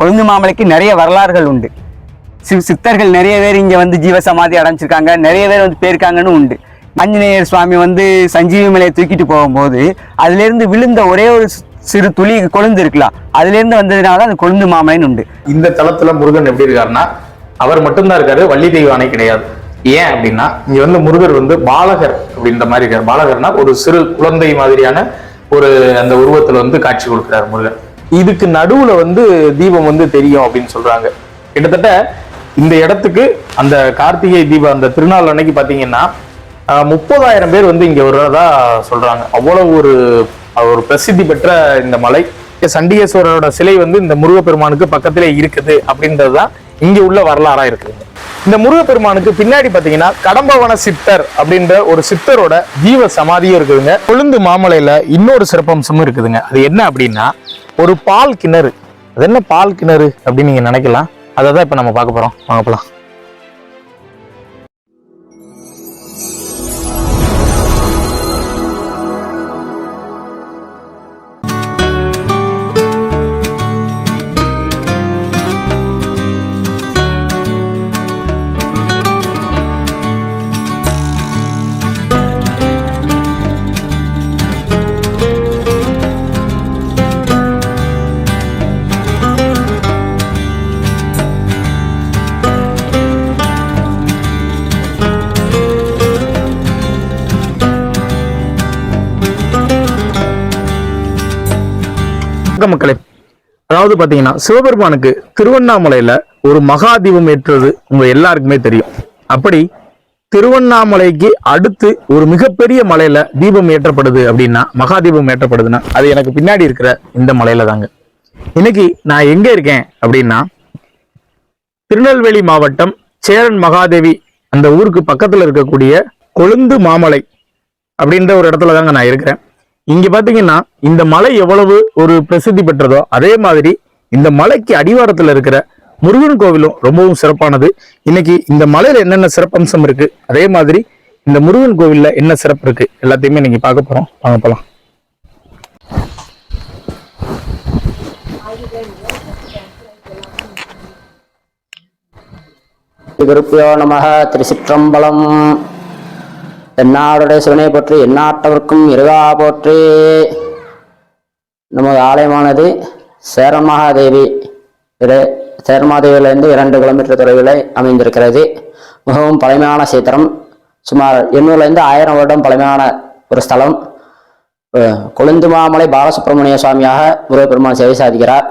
கொழுந்து மாமலைக்கு நிறைய வரலாறுகள் உண்டு. சி- சித்தர்கள் நிறைய பேர் இங்க வந்து ஜீவசமாதி அடைஞ்சிருக்காங்க. நிறைய பேர் வந்து போயிருக்காங்கன்னு உண்டு. ஆஞ்சநேயர் சுவாமி வந்து சஞ்சீவி மலையை தூக்கிட்டு போகும்போது அதுல இருந்து விழுந்த ஒரே ஒரு சிறு துளி கொழுந்து இருக்கலாம். அதுல இருந்து வந்ததுனால தான் அந்த கொழுந்து மாமலைன்னு உண்டு. இந்த தளத்துல முருகன் எப்படி இருக்காருன்னா அவர் மட்டும்தான் இருக்காரு வள்ளி தெய்வ அணை கிடையாது. ஏன் அப்படின்னா இங்க வந்து முருகர் வந்து பாலகர் அப்படின்ற மாதிரி இருக்காரு. பாலகர்னா ஒரு சிறு குழந்தை மாதிரியான ஒரு அந்த உருவத்துல வந்து காட்சி கொடுக்கிறார் முருகன். இதுக்கு நடுவுல வந்து தீபம் வந்து தெரியும் அப்படின்னு சொல்றாங்க. கிட்டத்தட்ட இந்த இடத்துக்கு அந்த கார்த்திகை தீபம் அந்த திருநாள் அன்னைக்கு பாத்தீங்கன்னா முப்பதாயிரம் பேர் வந்து இங்க வர்றதா சொல்றாங்க. அவ்வளவு ஒரு ஒரு பிரசித்தி பெற்ற இந்த மலை. சண்டிகேஸ்வரரோட சிலை வந்து இந்த முருகப்பெருமானுக்கு பக்கத்திலே இருக்குது அப்படின்றது தான் இங்க உள்ள வரலாறா இருக்குது. இந்த முருகப்பெருமானுக்கு பின்னாடி பாத்தீங்கன்னா கடம்பவன சித்தர் அப்படின்ற ஒரு சித்தரோட ஜீவ சமாதியும் இருக்குதுங்க. கொழுந்து மாமலையில இன்னொரு சிறப்பம்சமும் இருக்குதுங்க. அது என்ன அப்படின்னா ஒரு பால் கிணறு. அது என்ன பால் கிணறு அப்படின்னு நீங்கள் நினைக்கலாம்? அதை தான் இப்போ நம்ம பார்க்க போகிறோம் வாங்க போகலாம் வணக்கம் மக்களே. அதாவது பாத்தீங்கன்னா சிவபெருமானுக்கு திருவண்ணாமலையில் ஒரு மகாதீபம் ஏற்றுவது உங்க எல்லாருக்குமே தெரியும். அப்படி திருவண்ணாமலைக்கு அடுத்து ஒரு மிகப்பெரிய மலையில தீபம் ஏற்றப்படுது அப்படின்னா மகாதீபம் ஏற்றப்படுதுன்னா அது எனக்கு பின்னாடி இருக்கிற இந்த மலையில தாங்க. இன்னைக்கு நான் எங்க இருக்கேன் அப்படின்னா திருநெல்வேலி மாவட்டம் சேரன் மகாதேவி அந்த ஊருக்கு பக்கத்துல இருக்கக்கூடிய கொழுந்து மாமலை அப்படின்ற ஒரு இடத்துல தாங்க நான் இருக்கிறேன். இங்க பாத்தீங்கன்னா இந்த மலை எவ்வளவு ஒரு பிரசித்தி பெற்றதோ அதே மாதிரி இந்த மலைக்கு அடிவாரத்துல இருக்கிற முருகன் கோவிலும் ரொம்பவும் சிறப்பானது. இன்னைக்கு இந்த மலையில என்னென்ன சிறப்பம்சம் இருக்கு அதே மாதிரி இந்த முருகன் கோவில்ல என்ன சிறப்பு இருக்கு எல்லாத்தையுமே இன்னைக்கு பார்க்க போறோம். வாங்க போலாம். குருப்பியோ நம திருச்சிற்றம்பலம். என்னாருடைய சிவனை போற்றி எண்ணாட்டவர்க்கும் இருகா போற்றி. நமது ஆலயமானது சேரமகாதேவி சேரமாதேவியிலிருந்து இரண்டு கிலோமீட்டர் தொலைவில் அமைந்திருக்கிறது. மிகவும் பழமையான சீத்திரம். சுமார் எண்ணூறுலேருந்து ஆயிரம் வருடம் பழமையான ஒரு ஸ்தலம். அஹ், கொழுந்துமாமலை பாலசுப்ரமணிய சுவாமியாக முருகப்பெருமான் சேவை சாதிக்கிறார்.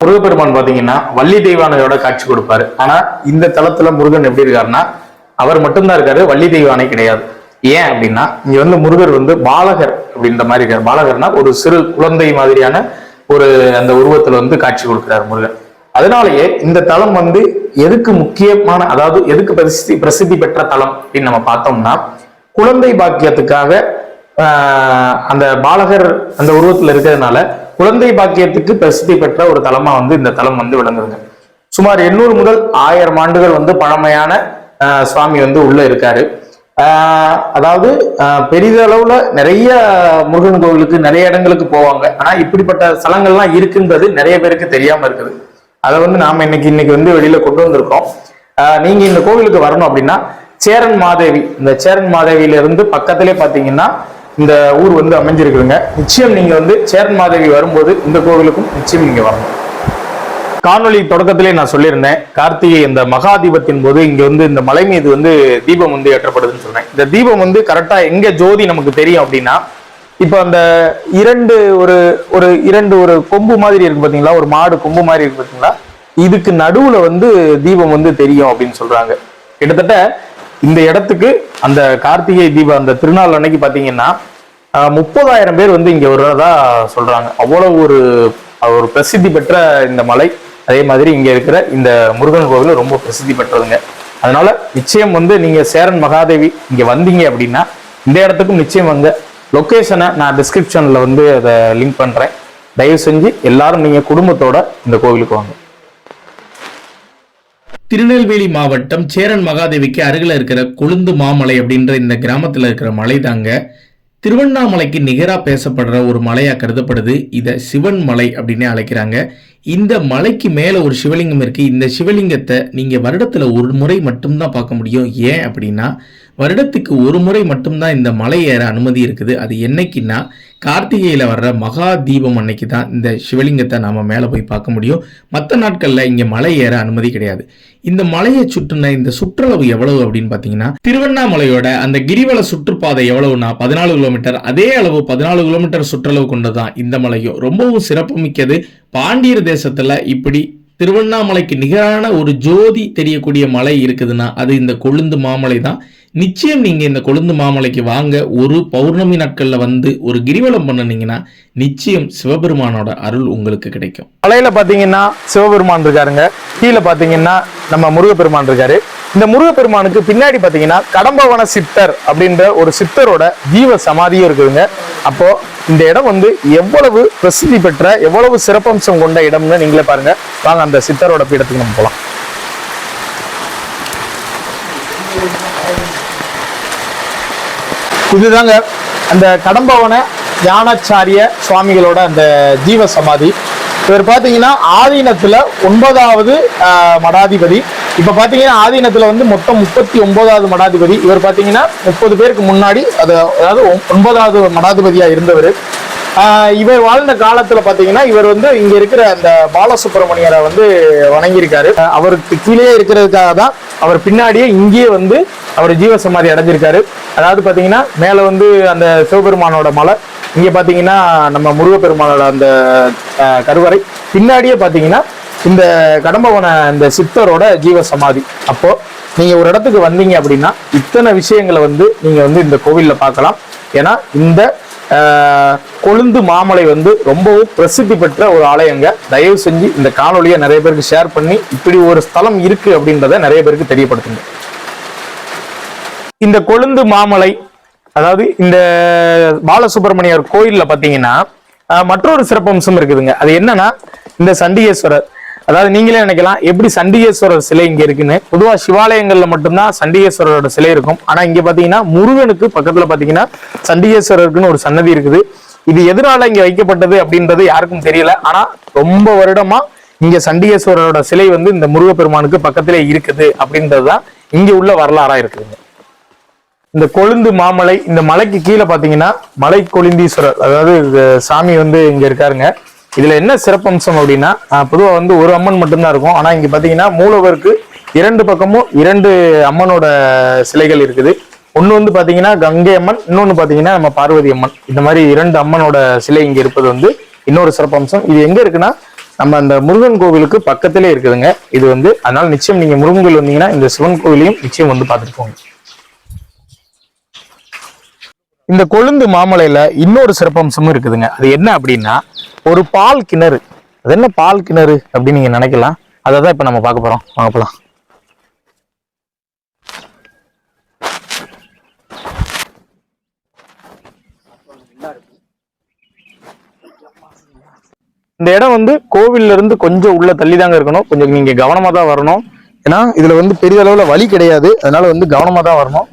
முருகப்பெருமான் பார்த்தீங்கன்னா வள்ளி தெய்வானையோட காட்சி கொடுப்பாரு. ஆனா இந்த தளத்துல முருகன் எப்படி இருக்காருன்னா அவர் மட்டும்தான் இருக்காரு வள்ளி தெய்வானை கிடையாது. ஏன் அப்படின்னா இங்க வந்து முருகர் வந்து பாலகர் அப்படின்ற மாதிரி இருக்காரு. பாலகர்னா ஒரு சிறு குழந்தை மாதிரியான ஒரு அந்த உருவத்துல வந்து காட்சி கொடுக்கிறார் முருகன். அதனாலேயே இந்த தலம் வந்து எதுக்கு முக்கியமான அதாவது எதுக்கு பிரசித்தி பிரசித்தி பெற்ற தலம் அப்படின்னு நம்ம பார்த்தோம்னா குழந்தை பாக்கியத்துக்காக அந்த பாலகர் அந்த உருவத்துல இருக்கிறதுனால குழந்தை பாக்கியத்துக்கு பிரசித்தி பெற்ற ஒரு தலமா வந்து இந்த தலம் வந்து விளங்குதுங்க. சுமார் எண்ணூறு முதல் ஆயிரம் ஆண்டுகள் வந்து பழமையான சுவாமி வந்து உள்ள இருக்காரு. அதாவது பெரிதளவுல நிறைய முருகன் கோவிலுக்கு நிறைய இடங்களுக்கு போவாங்க. ஆனா இப்படிப்பட்ட ஸ்தலங்கள்லாம் இருக்குன்றது நிறைய பேருக்கு தெரியாம இருக்குது. அதை வந்து நாம இன்னைக்கு இன்னைக்கு வந்து வெளியில கொண்டு வந்திருக்கோம். நீங்க இந்த கோவிலுக்கு வரணும் அப்படின்னா சேரன் மாதேவி இந்த சேரன் மாதேவியில இருந்து பக்கத்திலே பாத்தீங்கன்னா இந்த ஊர் வந்து அமைஞ்சிருக்குதுங்க. நிச்சயம் நீங்க வந்து சேரன் மாதேவி வரும்போது இந்த கோவிலுக்கும் நிச்சயம் நீங்க வரணும். காணொலி தொடக்கத்திலே நான் சொல்லியிருந்தேன் கார்த்திகை இந்த மகா தீபத்தின் போது இங்க வந்து இந்த மலை மீது வந்து தீபம் வந்து ஏற்றப்படுதுன்னு சொன்னேன். இந்த தீபம் வந்து கரெக்டா எங்க ஜோதி நமக்கு தெரியும் அப்படின்னா இப்போ அந்த இரண்டு ஒரு ஒரு இரண்டு ஒரு கொம்பு மாதிரி இருக்கு பாத்தீங்களா? ஒரு மாடு கொம்பு மாதிரி இருக்கு பாத்தீங்களா? இதுக்கு நடுவுல வந்து தீபம் வந்து தெரியும் அப்படின்னு சொல்றாங்க. கிட்டத்தட்ட இந்த இடத்துக்கு அந்த கார்த்திகை தீபம் அந்த திருநாள் அன்னைக்கு பாத்தீங்கன்னா முப்பதாயிரம் பேர் வந்து இங்க வர்றதா சொல்றாங்க. அவ்வளவு ஒரு ஒரு பிரசித்தி பெற்ற இந்த மலை. அதே மாதிரி இங்க இருக்கிற இந்த முருகன் கோவில் ரொம்ப பிரசித்தி பெற்றதுங்க. அதனால நிச்சயம் வந்து நீங்க சேரன் மகாதேவி இங்க வந்தீங்க அப்படின்னா இந்த இடத்துக்கும் நிச்சயம் வாங்க லொகேஷனை நான் டிஸ்கிரிப்ஷன்ல வந்து அதை லிங்க் பண்றேன். தயவு செஞ்சு எல்லாரும் நீங்க குடும்பத்தோட இந்த கோவிலுக்கு வாங்க. திருநெல்வேலி மாவட்டம் சேரன் மகாதேவிக்கு அருகில் இருக்கிற கொழுந்து மாமலை அப்படின்ற இந்த கிராமத்தில் இருக்கிற மலை தாங்க திருவண்ணாமலைக்கு நிகராக பேசப்படுற ஒரு மலையாக கருதப்படுது. இதை சிவன் மலை அப்படின்னே அழைக்கிறாங்க. இந்த மலைக்கு மேலே ஒரு சிவலிங்கம் இருக்குது இந்த சிவலிங்கத்தை நீங்கள் வருடத்தில் ஒரு முறை மட்டும்தான் பார்க்க முடியும். ஏன் அப்படின்னா வருடத்துக்கு ஒரு முறை மட்டும்தான் இந்த மலை ஏற அனுமதி இருக்குது. அது என்னைக்குன்னா கார்த்திகையில் வர்ற மகா தீபம் அன்னைக்கு தான் இந்த சிவலிங்கத்தை நாம மேலே போய் பார்க்க முடியும். மற்ற நாட்களில் இங்கே மலை ஏற அனுமதி கிடையாது. இந்த மலையை சுற்றின இந்த சுற்றளவு எவ்வளவு அப்படின்னு பார்த்தீங்கன்னா திருவண்ணாமலையோட அந்த கிரிவல சுற்றுப்பாதை எவ்வளவுனா பதினாலு கிலோமீட்டர். அதே அளவு பதினாலு கிலோமீட்டர் சுற்றளவு கொண்டு தான் இந்த மலையும். ரொம்பவும் சிறப்புமிக்கது. பாண்டியர் தேசத்தில் இப்படி திருவண்ணாமலைக்கு நிகரான ஒரு ஜோதி தெரியக்கூடிய மலை இருக்குதுன்னா அது இந்த கொழுந்து மாமலை தான். நிச்சயம் நீங்கள் இந்த கொழுந்து மாமலைக்கு வாங்க. ஒரு பௌர்ணமி நாட்களில் வந்து ஒரு கிரிவலம் பண்ணுனீங்கன்னா நிச்சயம் சிவபெருமானோட அருள் உங்களுக்கு கிடைக்கும். மலையில் பார்த்தீங்கன்னா சிவபெருமான் இருக்காருங்க. கீழே பார்த்தீங்கன்னா நம்ம முருகப்பெருமான் இருக்காரு. இந்த முருகப்பெருமானுக்கு பின்னாடி பார்த்தீங்கன்னா கடம்பவன சித்தர் அப்படின்ற ஒரு சித்தரோட ஜீவ சமாதியும் இருக்குதுங்க. அப்போ இந்த இடம் வந்து எவ்வளவு பிரசித்தி பெற்ற எவ்வளவு சிறப்பம்சம் கொண்ட இடம்னு நீங்களே பாருங்க. வாங்க அந்த சித்தரோட பீடத்துக்கு நம்ம போலாம். இதுதாங்க அந்த கடம்பவன ஞானாச்சாரிய சுவாமிகளோட அந்த ஜீவ சமாதி இவர் பார்த்தீங்கன்னா ஆதீனத்தில் ஒன்பதாவது மடாதிபதி. இப்போ பார்த்தீங்கன்னா ஆதீனத்தில் வந்து மொத்தம் முப்பத்தி ஒன்பதாவது மடாதிபதி. இவர் பார்த்தீங்கன்னா முப்பது பேருக்கு முன்னாடி அது அதாவது ஒ- ஒன்பதாவது மடாதிபதியாக இருந்தவர். இவர் வாழ்ந்த காலத்துல பாத்தீங்கன்னா இவர் வந்து இங்க இருக்கிற அந்த பாலசுப்ரமணியரை வந்து வணங்கியிருக்காரு. அவருக்கு கீழே இருக்கிறதுக்காக தான் அவர் பின்னாடியே இங்கேயே வந்து அவர் ஜீவசமாதி அடைஞ்சிருக்காரு. அதாவது பாத்தீங்கன்னா மேல வந்து அந்த சிவபெருமானோட மலை இங்க பாத்தீங்கன்னா நம்ம முருகப்பெருமானோட அந்த கருவறை. பின்னாடியே பாத்தீங்கன்னா இந்த கடம்பவன இந்த சித்தரோட ஜீவ சமாதி அப்போ நீங்க ஒரு இடத்துக்கு வந்தீங்க அப்படின்னா இத்தனை விஷயங்களை வந்து நீங்க வந்து இந்த கோவில்ல பார்க்கலாம். ஏன்னா இந்த கொழுந்து மாமலை வந்து ரொம்பவும் பிரசித்தி பெற்ற ஒரு ஆலயங்க. தயவு செஞ்சு இந்த காணொலியை நிறைய பேருக்கு ஷேர் பண்ணி இப்படி ஒரு ஸ்தலம் இருக்கு அப்படின்றத நிறைய பேருக்கு தெரியப்படுத்துங்க. இந்த கொழுந்து மாமலை அதாவது இந்த பாலசுப்ரமணியர் கோயில்ல பாத்தீங்கன்னா மற்றொரு சிறப்பம்சம் இருக்குதுங்க. அது என்னன்னா இந்த சண்டிகேஸ்வரர். அதாவது நீங்களே நினைக்கலாம் எப்படி சண்டிகேஸ்வரர் சிலை இங்க இருக்குன்னு. பொதுவா சிவாலயங்கள்ல மட்டும்தான் சண்டிகேஸ்வரரோட சிலை இருக்கும். ஆனா இங்க பாத்தீங்கன்னா முருகனுக்கு பக்கத்துல பாத்தீங்கன்னா சண்டிகேஸ்வரருக்குன்னு ஒரு சன்னதி இருக்குது. இது எதனால இங்க வைக்கப்பட்டது அப்படின்றது யாருக்கும் தெரியல. ஆனா ரொம்ப வருடமா இங்க சண்டிகேஸ்வரரோட சிலை வந்து இந்த முருகப்பெருமானுக்கு பக்கத்திலே இருக்குது அப்படின்றதுதான் இங்க உள்ள வரலாறா இருக்குதுங்க. இந்த கொழுந்து மாமலை இந்த மலைக்கு கீழே பார்த்தீங்கன்னா மலை கொழுந்தீஸ்வரர். அதாவது சாமி வந்து இங்கே இருக்காருங்க. இதில் என்ன சிறப்பம்சம் அப்படின்னா பொதுவாக வந்து ஒரு அம்மன் மட்டும்தான் இருக்கும். ஆனால் இங்கே பார்த்தீங்கன்னா மூலவருக்கு இரண்டு பக்கமும் இரண்டு அம்மனோட சிலைகள் இருக்குது. ஒன்று வந்து பார்த்தீங்கன்னா கங்கை அம்மன் இன்னொன்று பார்த்தீங்கன்னா நம்ம பார்வதி அம்மன். இந்த மாதிரி இரண்டு அம்மனோட சிலை இங்கே இருப்பது வந்து இன்னொரு சிறப்பம்சம். இது எங்கே இருக்குன்னா நம்ம அந்த முருகன் கோவிலுக்கு பக்கத்திலே இருக்குதுங்க. இது வந்து அதனால் நிச்சயம் நீங்கள் முருகன் கோவில் வந்தீங்கன்னா இந்த சிவன் கோவிலையும் நிச்சயம் வந்து பார்த்துட்டு போங்க. இந்த கொழுந்து மாமலையில் இன்னொரு சிறப்பம்சமும் இருக்குதுங்க. அது என்ன அப்படின்னா ஒரு பால் கிணறு. அது என்ன பால் கிணறு அப்படின்னு நீங்க நினைக்கலாம். அதை தான் இப்போ நம்ம பார்க்க போகிறோம் வாங்க போகலாம் இந்த இடம் வந்து கோவில்ல இருந்து கொஞ்சம் உள்ள தள்ளி தாங்க இருக்கணும். கொஞ்சம் நீங்க கவனமா தான் வரணும். ஏன்னா இதுல வந்து பெரிய அளவுல வழி கிடையாது. அதனால வந்து கவனமா தான் வரணும்.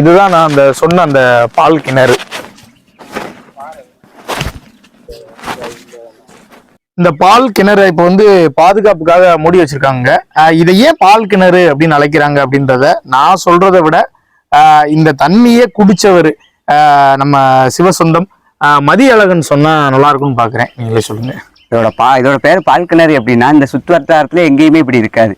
இதுதான் நான் அந்த சொன்ன அந்த பால் கிணறு. இந்த பால் கிணறு இப்போ வந்து பாதுகாப்புக்காக மூடி வச்சிருக்காங்க. இதை ஏன் பால் கிணறு அப்படின்னு அழைக்கிறாங்க அப்படின்றத நான் சொல்றதை விட இந்த தண்ணியே குடிச்சவர் நம்ம சிவசொந்தம் மதியழகன் சொன்னா நல்லா இருக்கும்னு பாக்குறேன். நீங்களே சொல்லுங்க. இதோட பா இதோட பேர் பால் கிணறு அப்படின்னா இந்த சுற்று எங்கேயுமே இப்படி இருக்காது.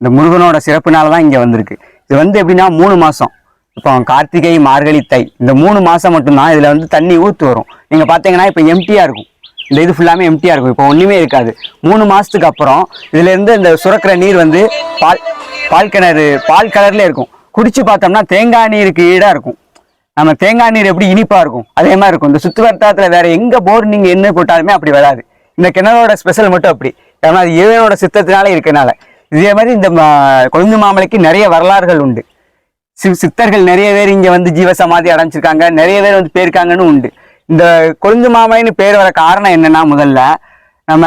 இந்த முருகனோட சிறப்புனால தான் இங்க வந்திருக்கு. இது வந்து எப்படின்னா மூணு மாசம். இப்போ கார்த்திகை மார்கழி தை. இந்த மூணு மாதம் மட்டும்தான் இதில் வந்து தண்ணி ஊற்று வரும். நீங்கள் பார்த்தீங்கன்னா இப்போ எம்டியாக இருக்கும். இந்த இது ஃபுல்லாமே எம்டியாக இருக்கும். இப்போ ஒன்றுமே இருக்காது. மூணு மாதத்துக்கு அப்புறம் இதுலேருந்து இந்த சுரக்கிற நீர் வந்து பால் பால் கிணறு பால் கலரில் இருக்கும். குடித்து பார்த்தோம்னா தேங்காய் நீருக்கு ஈடாக இருக்கும். நம்ம தேங்காய் நீர் எப்படி இனிப்பாக இருக்கும்? அதே மாதிரி இருக்கும். இந்த சுற்று வட்டாரத்தில் வேறு எங்கே போர் நீங்கள் என்ன போட்டாலுமே அப்படி வராது. இந்த கிணறோட ஸ்பெஷல் மட்டும் அப்படி. ஏன்னா அது இறைவனோட சித்தத்தினால இருக்கனால இதே மாதிரி இந்த கொழுந்து மாமலைக்கு நிறைய வரலாறுகள் உண்டு. சித்தர்கள் நிறைய பேர் இங்கே வந்து ஜீவசமாதி அடைஞ்சிருக்காங்க. நிறைய பேர் வந்து போயிருக்காங்கன்னு உண்டு. இந்த கொழுந்து மாமலைன்னு பேர் வர காரணம் என்னன்னா முதல்ல நம்ம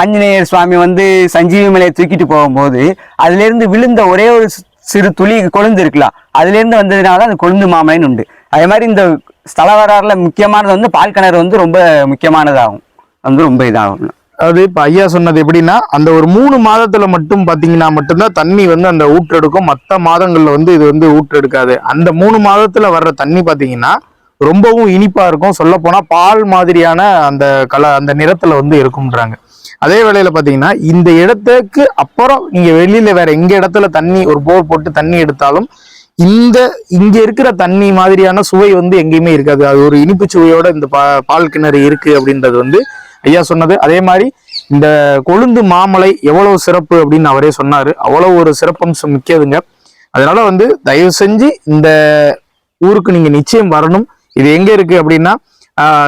ஆஞ்சநேயர் சுவாமி வந்து சஞ்சீவி மலையை தூக்கிட்டு போகும்போது அதுலேருந்து விழுந்த ஒரே ஒரு சிறு துளி கொழுந்து இருக்கலாம் அதுலேருந்து வந்ததுனால தான் அந்த கொழுந்து மாமலைன்னு உண்டு. அதே மாதிரி இந்த ஸ்தல வரலாறுல முக்கியமானது வந்து பால் கிணறு வந்து ரொம்ப முக்கியமானதாகும். வந்து ரொம்ப இதாகும். அது இப்ப ஐயா சொன்னது எப்படின்னா அந்த ஒரு மூணு மாதத்துல மட்டும் பாத்தீங்கன்னா மட்டும்தான் தண்ணி வந்து அந்த ஊற்றெடுக்கும் மற்ற மாதங்கள்ல வந்து இது வந்து ஊற்றெடுக்காது அந்த மூணு மாதத்துல வர்ற தண்ணி பாத்தீங்கன்னா ரொம்பவும் இனிப்பா இருக்கும். சொல்ல போனா பால் மாதிரியான அந்த கல அந்த நிறத்துல வந்து இருக்கும்ன்றாங்க. அதே வேளையில பாத்தீங்கன்னா இந்த இடத்துக்கு அப்புறம் நீங்க வெளியில வேற எங்க இடத்துல தண்ணி ஒரு போர் போட்டு தண்ணி எடுத்தாலும் இந்த இங்க இருக்கிற தண்ணி மாதிரியான சுவை வந்து எங்கேயுமே இருக்காது. அது ஒரு இனிப்பு சுவையோட இந்த பா பால் கிணறு இருக்கு அப்படின்றது வந்து ஐயா சொன்னது. அதே மாதிரி இந்த கொழுந்து மாமலை எவ்வளவு சிறப்பு அப்படின்னு அவரே சொன்னார். அவ்வளவு ஒரு சிறப்பம்சம் மிக்கதுங்க. அதனால வந்து தயவு செஞ்சு இந்த ஊருக்கு நீங்க நிச்சயம் வரணும். இது எங்க இருக்கு அப்படின்னா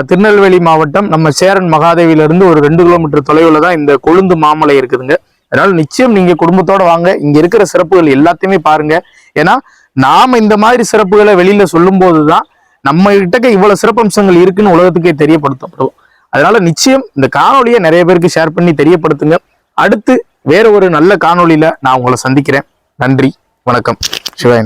திருநெல்வேலி மாவட்டம். நம்ம சேரன் மகாதேவியிலிருந்து ஒரு ரெண்டு கிலோமீட்டர் தொலைவில் தான் இந்த கொழுந்து மாமலை இருக்குதுங்க. அதனால நிச்சயம் நீங்க குடும்பத்தோட வாங்க. இங்க இருக்கிற சிறப்புகள் எல்லாத்தையுமே பாருங்க. ஏன்னா நாம இந்த மாதிரி சிறப்புகளை வெளியில சொல்லும் போதுதான் நம்ம கிட்டக்க இவ்வளவு சிறப்பம்சங்கள் இருக்குன்னு உலகத்துக்கே தெரியப்படுத்தப்படும் அதனால நிச்சயம் இந்த காணொலியை நிறைய பேருக்கு ஷேர் பண்ணி தெரியப்படுத்துங்க. அடுத்து வேற ஒரு நல்ல காணொளியில நான் உங்களை சந்திக்கிறேன். நன்றி வணக்கம். சிவாய